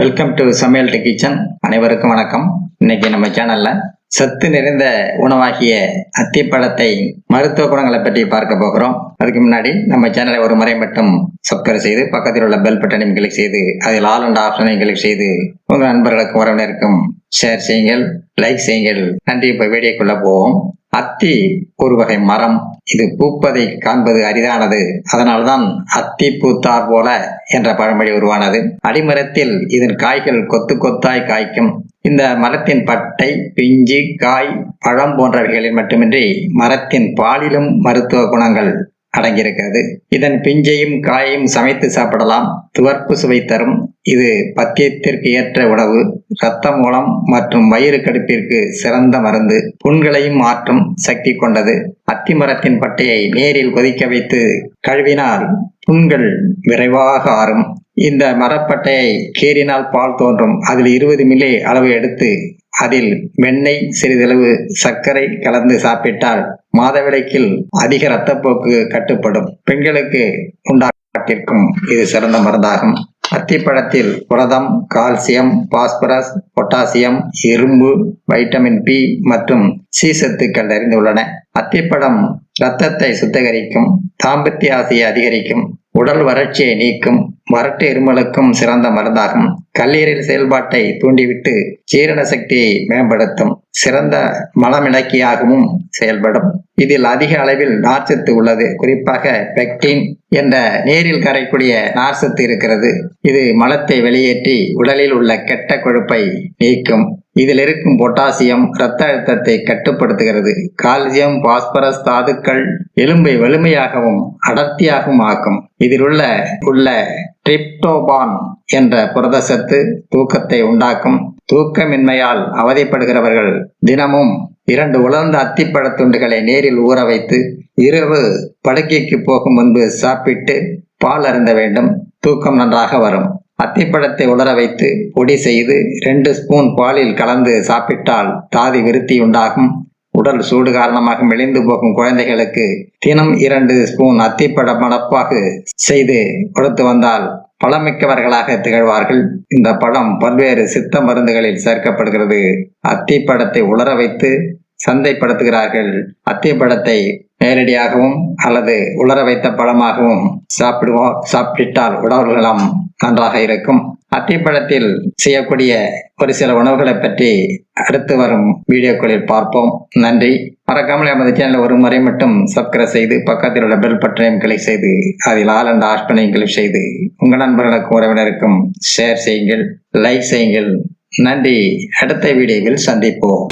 Welcome to Samayal the kitchen அனைவருக்கும் வணக்கம். இன்னைக்கு நம்ம சேனல்ல சத்து நிறைந்த உணவாகிய அத்திப்பழத்தை மருத்துவ குணங்களை பற்றி பார்க்க போகிறோம். அதுக்கு முன்னாடி நம்ம சேனலை ஒரு முறை மட்டும் சப்ஸ்கிரைப் செய்து பக்கத்தில் உள்ள பெல் பட்டனையும் கிளிக் செய்து அதில் ஆல் அண்ட் ஆப்ஷனையும் கிளிக் செய்து உங்கள் நண்பர்களுக்கும் உறவினருக்கும் ஷேர் செய்யுங்கள் லைக் செய்யுங்கள். நன்றி இப்போ வீடியோக்குள்ள போவோம். அத்தி ஒரு வகை மரம். இது பூப்பதை காண்பது அரிதானது. அதனால்தான் அத்தி பூத்தார் போல என்ற பழமொழி உருவானது. அடிமரத்தில் இதன் காய்கள் கொத்து கொத்தாய் காய்க்கும். இந்த மரத்தின் பட்டை பிஞ்சு காய் பழம் போன்றவைகளில் மட்டுமின்றி மரத்தின் பாலிலும் மருத்துவ குணங்கள் அடங்கியிருக்கிறது. இதன் பிஞ்சையும் காயையும் சமைத்து சாப்பிடலாம். துவர்ப்பு சுவை தரும். இது பத்தியத்திற்கு ஏற்ற உணவு இரத்த மூலம் மற்றும் வயிறு கடுப்பிற்கு சிறந்த மருந்து புண்களையும் மாற்றும் சக்தி கொண்டது. அத்தி மரத்தின் பட்டையை நேரில் கொதிக்க வைத்து கழுவினால் புண்கள் விரைவாக ஆறும். இந்த மரப்பட்டையை கீறினால் பால் தோன்றும். அதில் இருபது மில்லி அளவு எடுத்து அதில் வெண்ணெய் சிறிதளவு சர்க்கரை கலந்து சாப்பிட்டால் மாதவிடைக்கில் அதிக இரத்தப்போக்கு கட்டுப்படும். பெண்களுக்கு உண்டாட்டிற்கும் இது சிறந்த மருந்தாகும். அத்திப்பழத்தில் புரதம் கால்சியம் பாஸ்பரஸ் பொட்டாசியம் இரும்பு வைட்டமின் பி மற்றும் சி சத்துக்கள் நிறைந்துள்ளன. அத்திப்பழம் இரத்தத்தை சுத்திகரிக்கும் தாம்பத்திய ஆசையை அதிகரிக்கும் உடல் வறட்சியை நீக்கும் வறட்டு இருமலுக்கும் சிறந்த மருந்தாகும். கல்லீரல் செயல்பாட்டை தூண்டிவிட்டு ஜீரண சக்தியை மேம்படுத்தும். சிறந்த மலமிளக்கியாகவும் செயல்படும். இதில் அதிக அளவில் நார்ச்சத்து உள்ளது. குறிப்பாக பெக்டின் என்ற நீரில் கரைக்கூடிய நார்ச்சத்து இருக்கிறது. இது மலத்தை வெளியேற்றி உடலில் உள்ள கெட்ட கொழுப்பை நீக்கும். இதில் இருக்கும் பொட்டாசியம் இரத்த அழுத்தத்தை கட்டுப்படுத்துகிறது. கால்சியம் பாஸ்பரஸ் தாதுக்கள் எலும்பை வலிமையாகவும் அடர்த்தியாகவும் ஆக்கும். இதில் உள்ள உள்ள டிரிப்டோபான் என்ற புரத சத்து தூக்கத்தை உண்டாக்கும் தூக்கமின்மையால் அவதிப்படுகிறவர்கள் தினமும் இரண்டு உலர்ந்த அத்திப்பழத் துண்டுகளை நேரில் ஊற வைத்து இரவு படுக்கைக்கு போகும் முன்பு சாப்பிட்டு பால் அருந்த வேண்டும். தூக்கம் நன்றாக வரும். அத்திப்பழத்தை உலர வைத்து பொடி செய்து ரெண்டு ஸ்பூன் பாலில் கலந்து சாப்பிட்டால் தாதி விருத்தி உண்டாகும். உடல் சூடு காரணமாக மெலிந்து போகும் குழந்தைகளுக்கு தினம் இரண்டு ஸ்பூன் அத்திப்பட மடப்பாகு செய்து கொடுத்து வந்தால் பழமிக்கவர்களாக திகழ்வார்கள். இந்த பழம் பல்வேறு சித்த மருந்துகளில் சேர்க்கப்படுகிறது. அத்திப்படத்தை உலர வைத்து சந்தைப்படுத்துகிறார்கள். அத்திப்படத்தை நேரடியாகவும் அல்லது உலர வைத்த பழமாகவும் சாப்பிடுவோம் சாப்பிட்டால் உடல் நன்றாக இருக்கும். அத்திப்பழத்தில் செய்யக்கூடிய ஒரு சில உணவுகளை பற்றி அடுத்து வரும் வீடியோக்களில் பார்ப்போம். நன்றி. மறக்காமல் எமது சேனலை ஒரு முறை மட்டும் சப்ஸ்கிரைப் செய்து பக்கத்தில் உள்ள பெல் பட்டனையும் கிளிக் செய்து அதில் ஆல் அண்ட் ஆஷ்பனையும் கிளிக் செய்து உங்கள் நண்பர்களுக்கும் உறவினருக்கும் ஷேர் செய்யுங்கள் லைக் செய்யுங்கள். நன்றி. அடுத்த வீடியோவில் சந்திப்போம்.